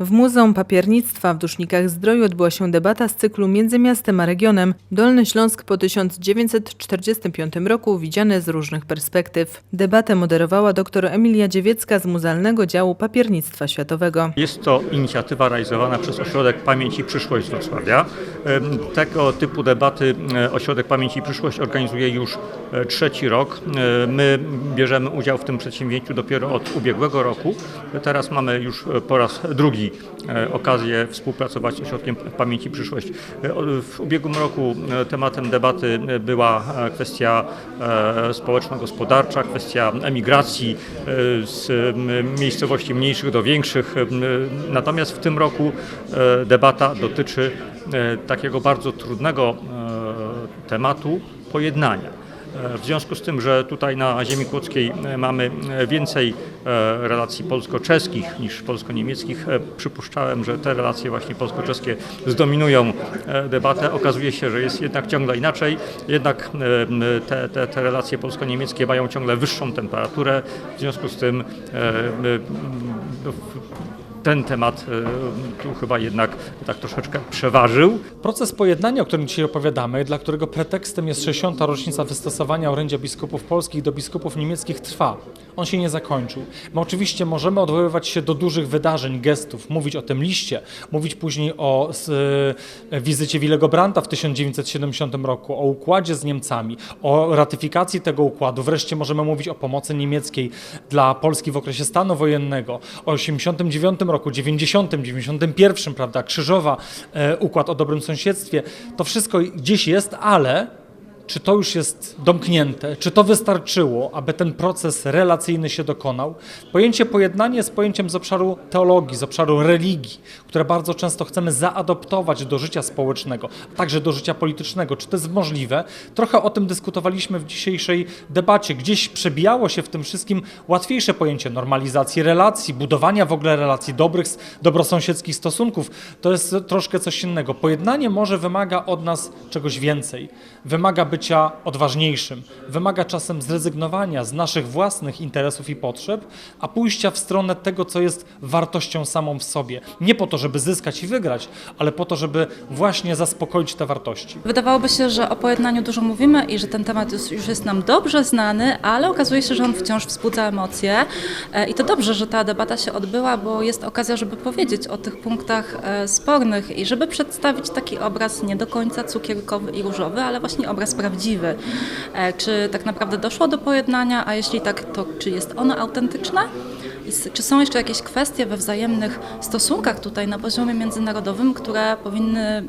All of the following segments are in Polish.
W Muzeum Papiernictwa w Dusznikach Zdroju odbyła się debata z cyklu Między miastem a regionem Dolny Śląsk po 1945 roku widziane z różnych perspektyw. Debatę moderowała dr Emilia Dziewiecka z Muzealnego Działu Papiernictwa Światowego. Jest to inicjatywa realizowana przez Ośrodek Pamięci i Przyszłość z Wrocławia. Tego typu debaty e, Ośrodek Pamięci i Przyszłość organizuje już e, trzeci rok. E, My bierzemy udział w tym przedsięwzięciu dopiero od ubiegłego roku. Teraz mamy już po raz drugi e, okazję współpracować z Ośrodkiem Pamięci Przyszłość. E, W ubiegłym roku e, tematem debaty była kwestia społeczno-gospodarcza, kwestia emigracji z miejscowości mniejszych do większych. Natomiast w tym roku debata dotyczy takiego bardzo trudnego tematu pojednania. E, W związku z tym, że tutaj na ziemi kłodzkiej e, mamy e, więcej relacji polsko-czeskich niż polsko-niemieckich, przypuszczałem, że te relacje właśnie polsko-czeskie zdominują debatę. Okazuje się, że jest jednak ciągle inaczej. Jednak te, te, te relacje polsko-niemieckie mają ciągle wyższą temperaturę. W związku z tym ten temat e, tu chyba jednak tak troszeczkę przeważył. Proces pojednania, o którym dzisiaj opowiadamy, dla którego pretekstem jest 60. rocznica wystosowania orędzia biskupów polskich do biskupów niemieckich, trwa. On się nie zakończył. My oczywiście możemy odwoływać się do dużych wydarzeń, gestów, mówić o tym liście, mówić później o e, wizycie Willego Brandta w 1970 roku, o układzie z Niemcami, o ratyfikacji tego układu. Wreszcie możemy mówić o pomocy niemieckiej dla Polski w okresie stanu wojennego, o 89 roku, 90, 91, prawda, Krzyżowa, e, układ o dobrym sąsiedztwie. To wszystko gdzieś jest, ale czy to już jest domknięte? Czy to wystarczyło, aby ten proces relacyjny się dokonał? Pojęcie pojednanie jest pojęciem z obszaru teologii, z obszaru religii, które bardzo często chcemy zaadoptować do życia społecznego, a także do życia politycznego. Czy to jest możliwe? Trochę o tym dyskutowaliśmy w dzisiejszej debacie. Gdzieś przebijało się w tym wszystkim łatwiejsze pojęcie normalizacji relacji, budowania w ogóle relacji, dobrych, dobrosąsiedzkich stosunków. To jest troszkę coś innego. Pojednanie może wymaga od nas czegoś więcej. Wymaga bycia odważniejszym. Wymaga czasem zrezygnowania z naszych własnych interesów i potrzeb, a pójścia w stronę tego, co jest wartością samą w sobie. Nie po to, żeby zyskać i wygrać, ale po to, żeby właśnie zaspokoić te wartości. Wydawałoby się, że o pojednaniu dużo mówimy i że ten temat już, jest nam dobrze znany, ale okazuje się, że on wciąż wzbudza emocje. E, I to dobrze, że ta debata się odbyła, bo jest okazja, żeby powiedzieć o tych punktach e, spornych i żeby przedstawić taki obraz nie do końca cukierkowy i różowy, ale właśnie obraz prawdziwy. E, Czy tak naprawdę doszło do pojednania, a jeśli tak, to czy jest ono autentyczne? Czy są jeszcze jakieś kwestie we wzajemnych stosunkach tutaj na poziomie międzynarodowym, które powinny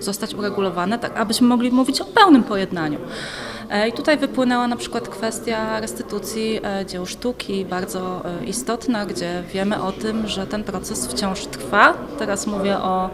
zostać uregulowane, tak abyśmy mogli mówić o pełnym pojednaniu? E, I tutaj wypłynęła na przykład kwestia restytucji e, dzieł sztuki, bardzo e, istotna, gdzie wiemy o tym, że ten proces wciąż trwa. Teraz mówię o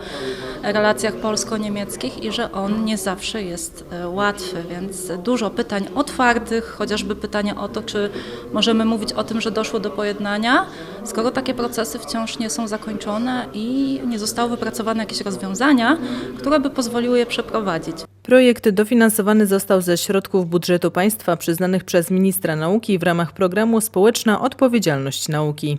relacjach polsko-niemieckich i że on nie zawsze jest łatwy, więc dużo pytań otwartych, chociażby pytanie o to, czy możemy mówić o tym, że doszło do pojednania, skoro takie procesy wciąż nie są zakończone i nie zostały wypracowane jakieś rozwiązania, które by pozwoliły je przeprowadzić. Projekt dofinansowany został ze środków budżetu państwa przyznanych przez ministra nauki w ramach programu Społeczna Odpowiedzialność Nauki.